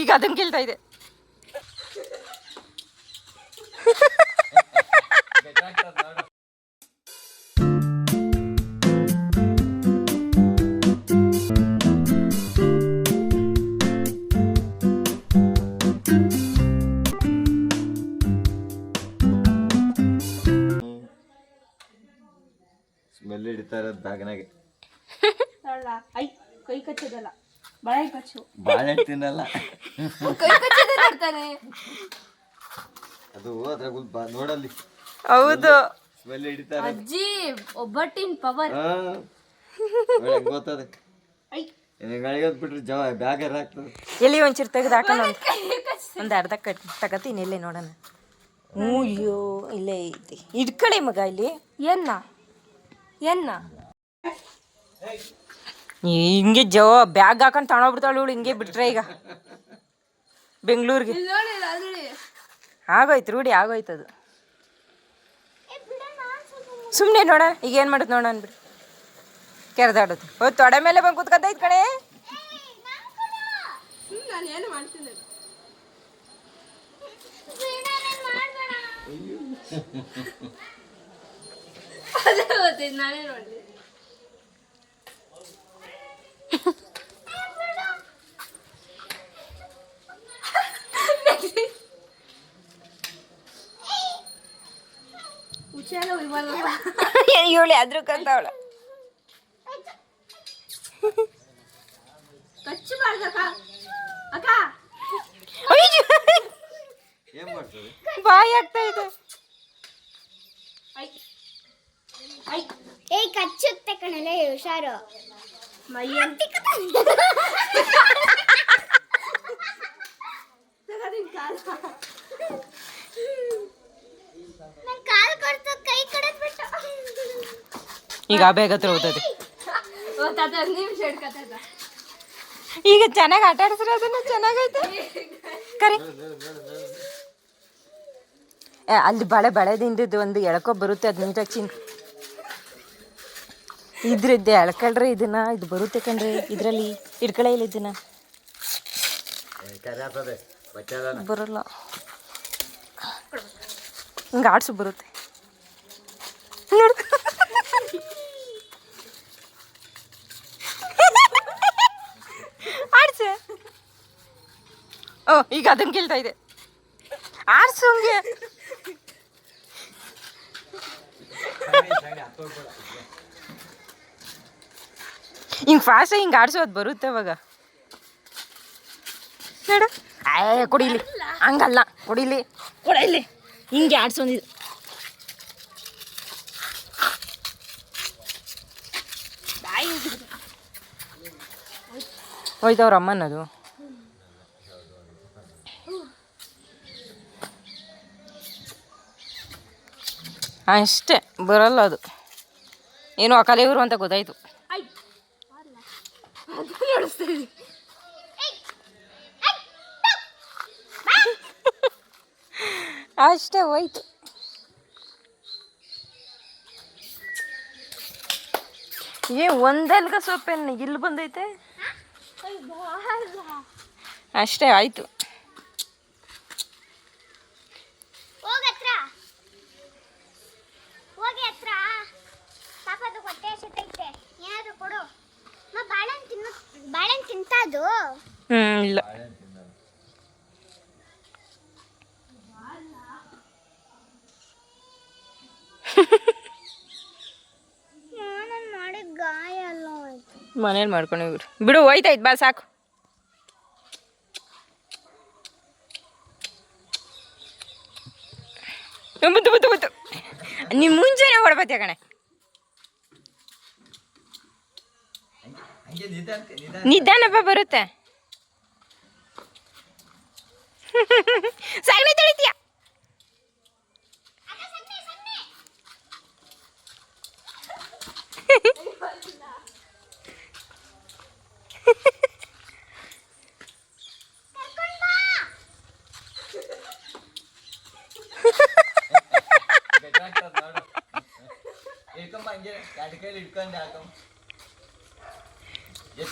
ಈಗ ಅದನ್ನು ಕೇಳ್ತಾ ಇದೆ. ಸ್ಮೆಲ್ ಹಿಡಿತಾ ಇರೋದು ಬ್ಯಾಗ್ನಾಗೆ. ಅಲ್ಲ ಐ ಕೈ ಕಚ್ಚೋದಲ್ಲ. ಬಳೆ ಕಚ್ಚು. ತಿನ್ನಲ್ಲ. ಕೈ ಕಚ್ಚೋದೇ ನೋಡ್ತಾನೆ. ಅದು ಅದ್ರಾಗ ಬಾ ನೋಡಲ್ಲಿ. ಹೌದು. ಸ್ಮೆಲ್ ಅಜ್ಜಿ ಒಬ್ಬಟ್ಟಿನ ಪವರ್. ಗೊತ್ತದೆ? ಐ. ಗಳಿಗೆ ಬಿಟ್ರೆ ಜವ ಬ್ಯಾಗ್ ಆಗ್ತದೆ ಎಲ್ಲಿ ಒಂಚೂರು ತೆಗೆದು ಹಾಕೋಣ ಒಂದು ಅರ್ಧ ಕಟ್ ತಗತೀನಿ ಇಲ್ಲೇ ನೋಡೋಣ. ಹ್ಞೂ ಅಯ್ಯೋ ಇಲ್ಲೇ ಐತಿ ಇಟ್ಕೊಳ್ಳಿ ಮಗ ಇಲ್ಲಿ. ಎನ್ನ? ಎನ್ನ? ಹಿಂಗೆ ಜವ ಬ್ಯಾಗ್ ಹಾಕೊಂಡು ತಗೊಂಡೋಗ್ಬಿಡ್ತಾಳು ಇವಳು ಹಿಂಗೆ ಬಿಟ್ರೆ ಈಗ. ಬೆಂಗಳೂರಿಗೆ. ನೋಡಿ ಆಗೋಯ್ತು ರೂಢಿ ಆಗೋಯ್ತು ಅದು. ಸುಮ್ಮನೆ ನೋಡ ಈಗ ಏನು ಮಾಡುದು ನೋಡ ಅನ್ಬಿಡಿ ಕೆರೆದಾಡೋದು. ಓ ತೊಡೆ ಮೇಲೆ ಬಂದು ಕೂತ್ಕೊಂತ ಇದ್ ಕಣೆ ನಾನೇ ಏನು ಮಾಡ್ತೀನಿ ಅದೇ ಗೊತ್ತಿದ್ದು ನಾನೇ ನೋಡಿದೆ ಹುಷಾರ ವಿಮಾನ ಇವಳು ಅದ್ರ ಕಂತವಳ ಕಚ್ಚಬಾರ್ದು ಅಕ್ಕ. ಅಕ್ಕ ಏನ್ ಮಾಡ್ತದೆ ಬಾಯಿ ಆಗ್ತಾ ಇದೆ. ಏ ಕಚ್ಚುತ್ತೆ ಕಣಲೆ ಹುಷಾರು. ಕಾಲ್ ನನ್ ಕಾಲ್ ಕೊಡ್ತು ಕೈ ಕಡದ್ಬಿಟ್ಟು ಈಗ ಆ ಬೇಗ ಹತ್ರ ಹೋಗ್ತದೆ ಈಗ ಚೆನ್ನಾಗಿ ಆಟ ಆಡಿಸ್ರೆ ಅದನ್ನ ಚೆನ್ನಾಗೈತೆ ಕರಿ. ಅಲ್ಲಿ ಬಳೆ ಬಳೆದಿಂದದ್ದು ಒಂದು ಎಳ್ಕೊ ಬರುತ್ತೆ ಅದು ನಿಂತ ಚಿನ್. ಇದ್ರದ್ದು ಎಳ್ಕಳ್ರಿ ಇದನ್ನ ಇದು ಬರುತ್ತೆ ಕಣ್ರಿ ಇದರಲ್ಲಿ ಇಡ್ಕಳೆ ಇಲ್ಲ ಇದನ್ನ. ಬರಲ್ಲ. ಹಿಂಗೆ ಆಡ್ಸು ಬರುತ್ತೆ. ನೋಡು. ಆಡ್ಸು. ಓ, ಈಗ ಅದನ್ನ ಕೇಳ್ತಾ ಇದೆ. ಆಡ್ಸು ಹಂಗೆ. ಫಾಸ್ಟ್ ಹಿಂಗೆ ಅದ್ ಬರುತ್ತೆ ಅವಾಗ. ನೋಡು. ಏ ಕುಡಿಲಿ ಹಂಗಲ್ಲ. ಕುಡಿಲಿ ಕುಡಿಲಿ ಹಿಂಗೆ ಆಡ್ಸೊಂದಿದ್ದು ಹೋಯ್ತವ್ರ ಅಮ್ಮನದು. ಅಷ್ಟೇ ಬರಲ್ಲ ಅದು. ಏನೋ ಅಕಲೆ ಇವರು ಅಂತ ಗೊತ್ತಾಯ್ತು. ಅಷ್ಟೇ, ಹೋಯ್ತು. ಏ, ಒಂದಲ್ಗ ಸೊಪ್ಪೇನು, ಇಲ್ಲಿ ಬಂದೈತೆ? ಅಷ್ಟೇ ಆಯ್ತು. ಬಾಳೆಹಣ್ಣು ತಿನ್ನು ಬಾಳೆಹಣ್ಣು ತಿಂತಾ ಹ್ಞೂ ಇಲ್ಲ ನಾನು ಮಾಡಿದ ಗಾಯ ಎಲ್ಲ ಹೋಯ್ತು ಮನೇಲಿ ಮಾಡ್ಕೊಂಡು ಬಿಡು ಬಿಡು, ಹೋಯ್ತಾಯ್ತು, ಬಾ, ಸಾಕು. ಬುತ್ತು ಬುತ್ತು ಬುತ್ತು ನೀವು ಮುಂಚೆನೆ ಹೊಡ್ಬತ್ತೆ ಕಣೆ? ನಿಧಾನಪ್ಪ ಬರುತ್ತೆ. ಸಗಣಿ ತೊಳಿತೀಯ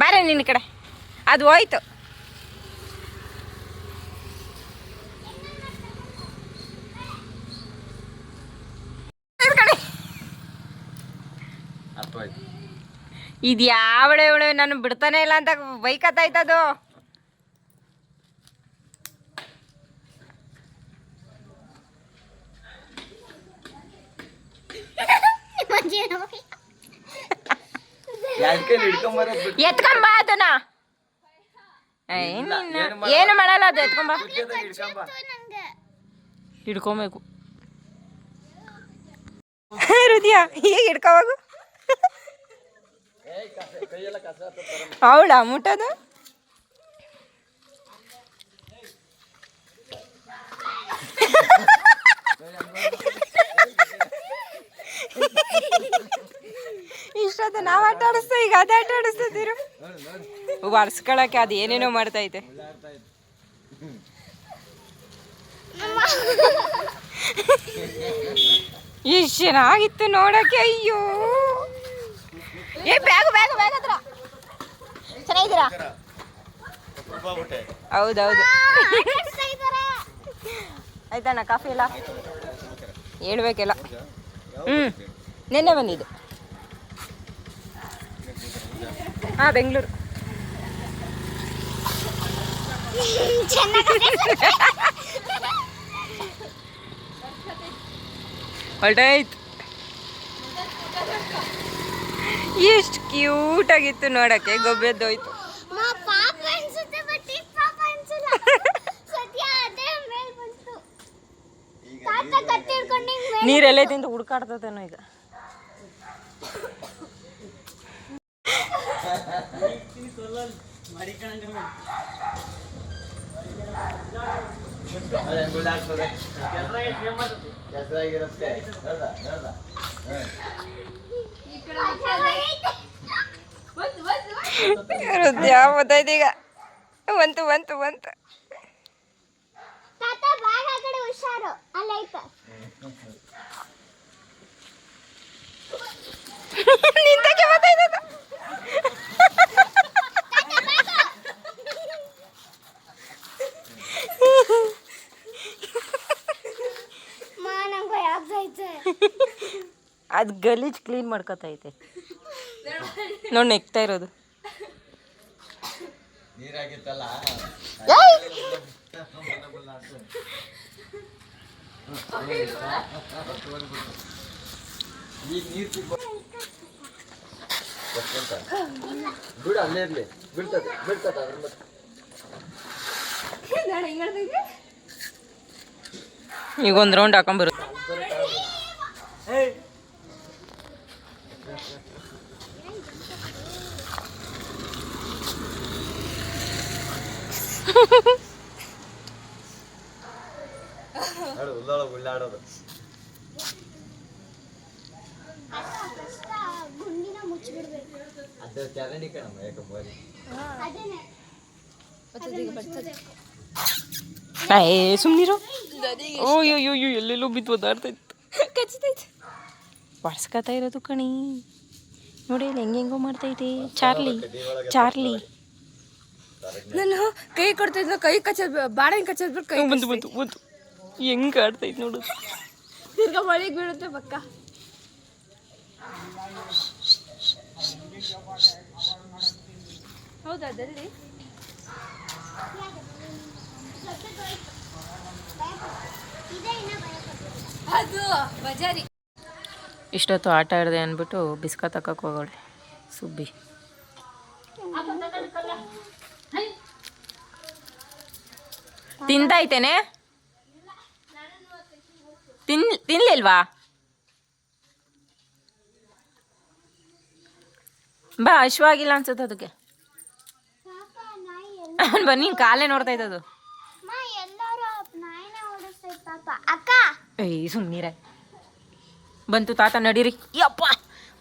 ಬಾರ ನಿನ್ನ ಕಡೆ. ಅದು ಹೋಯ್ತು. ಇದ್ ಯಾವಳೆ ಇವಳು ನಾನು ಬಿಡ್ತಾನೆ ಇಲ್ಲ ಅಂತ ಬೈಕತ್ತಾಯ್ತದು ಅದು ಎತ್ಕೊಂಬ ಅದನ್ನ. ಏನು ಮಾಡಲ್ಲ. ಅದು ಎತ್ಕೊಂಬ ಹಿಡ್ಕೊಬೇಕು. ಹೃದಯ ಹೀಗೆ ಹಿಡ್ಕೋವಾಗ ಏಯ್ ಕಸ ಕೈಯೆಲ್ಲ ಕಸ ಹತ್ತತ್ತಾರ. ಅವಳ ಮುಟ್ಟೋದು ಇಷ್ಟೊತ್ತು ನಾವು ಆಟ ಆಡಿಸ್ತಾ ಈಗ ಅದೇ ಆಟ ಆಡಿಸ್ತಿದ್ದೀರು? ಒರ್ಸ್ಕೊಳಕ್ಕೆ ಅದು ಏನೇನೋ ಮಾಡ್ತೈತೆ. ಎಷ್ಟು ಚೆನ್ನಾಗಿತ್ತು ನೋಡಕ್ಕೆ, ಅಯ್ಯೋ. ಏ, ಬ್ಯಾಗ್ ಬ್ಯಾಗ್ ಬ್ಯಾಗ್ ಹತ್ರ. ಚೆನ್ನಾಗಿದ್ದೀರಾ? ಹೌದೌದು. ಆಯ್ತಣ್ಣ, ಕಾಫಿ ಎಲ್ಲ? ಹೇಳ್ಬೇಕೆಲ್ಲ. ಹ್ಞೂ ನಿನ್ನೆ ಬಂದಿದ್ದು. ಹಾಂ ಬೆಂಗಳೂರು. ಹೊಲ್ಟಾಯ್ತು ಎಷ್ಟು ಕ್ಯೂಟ್ ಆಗಿತ್ತು ನೋಡಕ್ಕೆ ಗೊಬ್ಬೆದ್ದೋಯ್ತು ನೀರೆಲ್ಲ ಪಾಪ ಅನ್ಸುತ್ತೆ ಬಟ್ ಈಗ ಪಾಪ ಅನ್ಸಲ್ಲ ಸದ್ಯ ಅದೇ ಮೇಲ್ ಬಂತು ತಾತ ಕತ್ತಿ ಹಿಡ್ಕೊಂಡು ಹಿಂಗ್ ಮೇಲ್ ನೀರೆಲ್ಲ ತಿಂದು ಹುಡ್ಕಾಡ್ತದೇನೋ ಈಗ ಅದು ಹೆಂಗ್ ಗುಳ್ಳಾಡ್ತದೆ ಕೆಸರಾಗಿರುತ್ತೆ ನೋಡ್ದ ನೋಡ್ದ ಹೃದಯ ಈಗ ಬಂತು ಬಂತು ಬಂತು. ಹುಷಾರು. ಅದು ಗಲೀಜ್ ಕ್ಲೀನ್ ಮಾಡ್ಕೊತೈತೆ. ನೋಡಿ ನೆಕ್ತಾ ಇರೋದು. ಈಗ ನೀರು ಸಿಗ್ಬೋ ಬಿಡು ಅಲ್ಲೇ ಇರ್ಲಿ. ಬಿಡ್ತದೆ ಬಿಡ್ತದೆ ಅದ್ರ ಮತ್ತೆ ಈಗ ಒಂದು ರೌಂಡ್ ಹಾಕೊಂಬರು ಅದು ಚರಂಡಿ ಕಣಮ್ಮ ಯಾಕೆ ಬೋರಿ ಅದೇನೆ ಏ ಸುಮ್ಮನಿರು ಓಯ್ಯೋ ಅಯ್ಯೋ ಎಲ್ಲೆಲ್ಲೋ ಬಿದ್ದು ಒದಾಡ್ತೈತ್ತು ಕಚ್ತೈತೆ ಬರ್ಸ್ಕೊತಾ ಇರೋದು ಕಣಿ. ನೋಡಿ ಇಲ್ಲಿ ಹೆಂಗೆ ಮಾಡ್ತೈತಿ ಚಾರ್ಲಿ ಚಾರ್ಲಿ. ನಾನು ಕೈ ಕೊಡ್ತಿದ್ಲು ಕೈ ಕಚ್ಚೋದ್ ಬಾಳೆಹಣ್ಣು ಕಚ್ಚೋದ್ ಬಿಟ್ಟು ಕೈ ಬಂತು ಬಂತು ಬಂತು. ಹೆಂಗೆ ಆಡ್ತೈತೆ ನೋಡು. ತಿರ್ಗಾ ಮಳೆಗೆ ಬೀಳುತ್ತೆ ಪಕ್ಕ. ಹೌದಾ ಅದು ಬಜಾರಿ. ಇಷ್ಟೊತ್ತು ಆಟ ಆಡಿದೆ ಅಂದ್ಬಿಟ್ಟು ಬಿಸ್ಕತ್ ತಕ್ಕ ಹೋಗೋಳೆ, ಸುಬ್ಬಿ. ತಿಂತಾಯ್ತೇನೆ? ತಿನ್, ತಿನ್ಲಿಲ್ವಾ? ಬಾ ಹಶ್ವಾಗಿಲ್ಲ ಅನ್ಸುತ್ತೆ ಅದಕ್ಕೆ. ಅವ್ನು ಬನ್ನಿ ಕಾಲೇ ನೋಡ್ತಾ ಇದ್ದದು ಏಯ್ ಸುಮ್ಮನಿರ ಬಂತು ತಾತ ನಡೀರಿ. ಯಪ್ಪ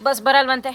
ಬಸ್ ಬರಲ್ವಂತೆ.